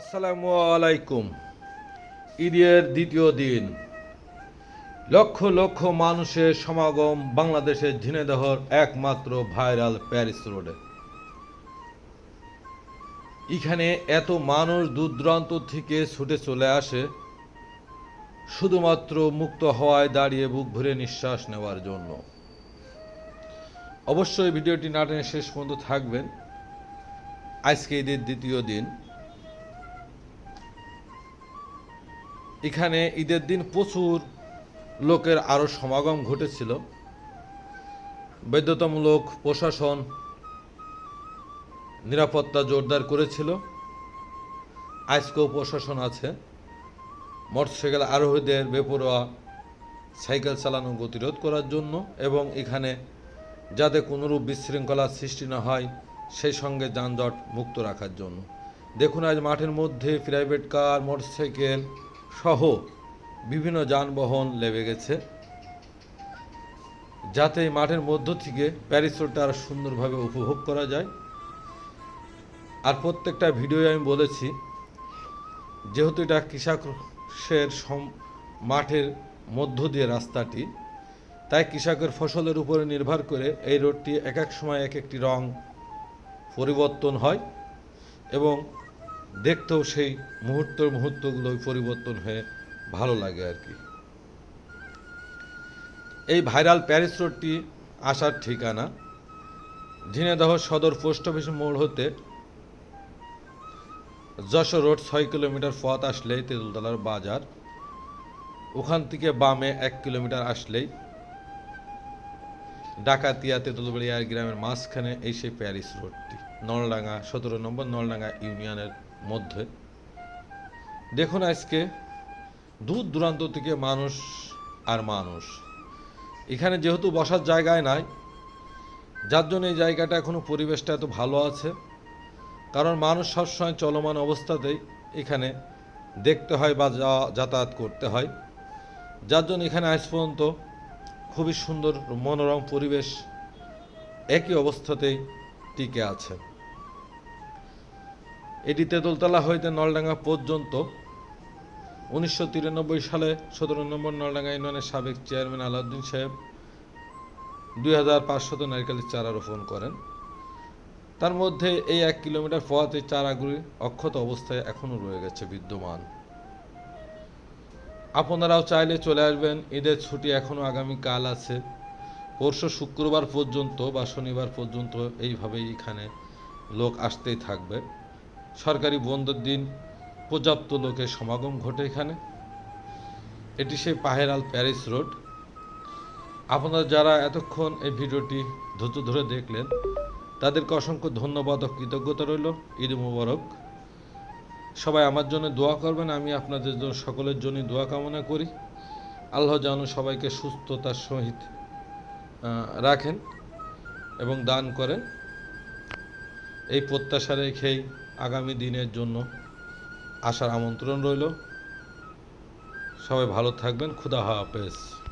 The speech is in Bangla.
আসসালামু আলাইকুম। ঈদের দ্বিতীয় দিন। লক্ষ লক্ষ মানুষের সমাগম বাংলাদেশের ঝিনেদহর একমাত্র ভাইরাল প্যারিস রোডে। এখানে এত মানুষ দূর দূরান্ত থেকে ছুটে চলে আসে, শুধুমাত্র মুক্ত হওয়ায় দাঁড়িয়ে বুক ভরে নিঃশ্বাস নেওয়ার জন্য। অবশ্যই ভিডিওটি নাটনের শেষ পর্যন্ত থাকবেন। আজকে ঈদের দ্বিতীয় দিন। এখানে ঈদের দিন প্রচুর লোকের আরও সমাগম ঘটেছিল। বাধ্যতামূলক প্রশাসন নিরাপত্তা জোরদার করেছিল। আজকেও প্রশাসন আছে। মোটরসাইকেল আরোহীদের বেপরোয়া সাইকেল চালানো গতিরোধ করার জন্য এবং এখানে যাতে কোনোরূপ বিশৃঙ্খলার সৃষ্টি না হয়, সেই সঙ্গে যানজট মুক্ত রাখার জন্য। দেখুন, আজ মাঠের মধ্যে প্রাইভেট কার মোটরসাইকেল সহ বিভিন্ন যানবাহন লেবে গেছে, যাতে মাঠের মধ্য থেকে প্যারিস রোডটা আরও সুন্দরভাবে উপভোগ করা যায়। আর প্রত্যেকটা ভিডিওয়ে আমি বলেছি, যেহেতু এটা কৃষকের মাঠের মধ্য দিয়ে রাস্তাটি, তাই কৃষকের ফসলের উপরে নির্ভর করে এই রোডটি এক এক সময় এক একটি রং পরিবর্তন হয় এবং দেখতেও সেই মুহূর্ত মুহূর্তগুলো পরিবর্তন হয়ে ভালো লাগে আর কি। এই ভাইরাল প্যারিস রোডটি আসার ঠিকানা ঝিনেদহ সদর পোস্ট অফিস মোড় হতে যশোর রোড ছয় কিলোমিটার পথ আসলেই তেঁতুলতলার বাজার। ওখান থেকে বামে এক কিলোমিটার আসলেই ডাকাতিয়া তেঁতুলবাড়িয়া গ্রামের মাঝখানে এই সেই প্যারিস রোডটি, নলডাঙ্গা, সতেরো নম্বর নলডাঙ্গা ইউনিয়নের মধ্যে। দেখুন আজকে দূর দূরান্ত থেকে মানুষ আর মানুষ। এখানে যেহেতু বসার জায়গায় নাই, যার জন্য এই জায়গাটা এখনও পরিবেশটা এত ভালো আছে। কারণ মানুষ সবসময় চলমান অবস্থাতেই এখানে দেখতে হয় বা যাতায়াত করতে হয়। যার জন্য এখানে আজ পর্যন্ত খুবই সুন্দর মনোরম পরিবেশ একই অবস্থাতেই টিকে আছে। এটি তেঁতুলতলা হইতে নলডাঙ্গা পর্যন্ত। উনিশশো তিরানব্বই সালে সতেরো নম্বর নলডাঙ্গা ইউনিয়নের সাবেক চেয়ারম্যান আলাউদ্দিন সাহেব দুই হাজার পাঁচশত নারকেলের চারা রোপণ করেন। তার মধ্যে এই এক কিলোমিটার পথ চারাগুলি অক্ষত অবস্থায় এখনও রয়ে গেছে বিদ্যমান। আপনারাও চাইলে চলে আসবেন, ঈদের ছুটি এখনও আগামী কাল আছে। পরশু শুক্রবার পর্যন্ত বা শনিবার পর্যন্ত এইভাবেই এখানে লোক আসতেই থাকবে। সরকারি বন্ধের দিন পর্যাপ্ত লোকের সমাগম ঘটে এখানে। এটি সেই পাহেরাল প্যারিস রোড। আপনারা যারা এতক্ষণ এই ভিডিওটি ধৈর্য ধরে দেখলেন, তাদেরকে অসংখ্য ধন্যবাদ ও কৃতজ্ঞতা রইল। ঈদ মুবারক। সবাই আমার জন্য দোয়া করবেন, আমি আপনাদের জন্য সকলের জন্য দোয়া কামনা করি। আল্লাহ যেন সবাইকে সুস্থতার সহিত রাখেন এবং দান করেন। এই প্রত্যাশা রেখেই আগামী দিনের জন্য আসার আমন্ত্রণ রইল। সবাই ভালো থাকবেন। খুদা হাফেজ।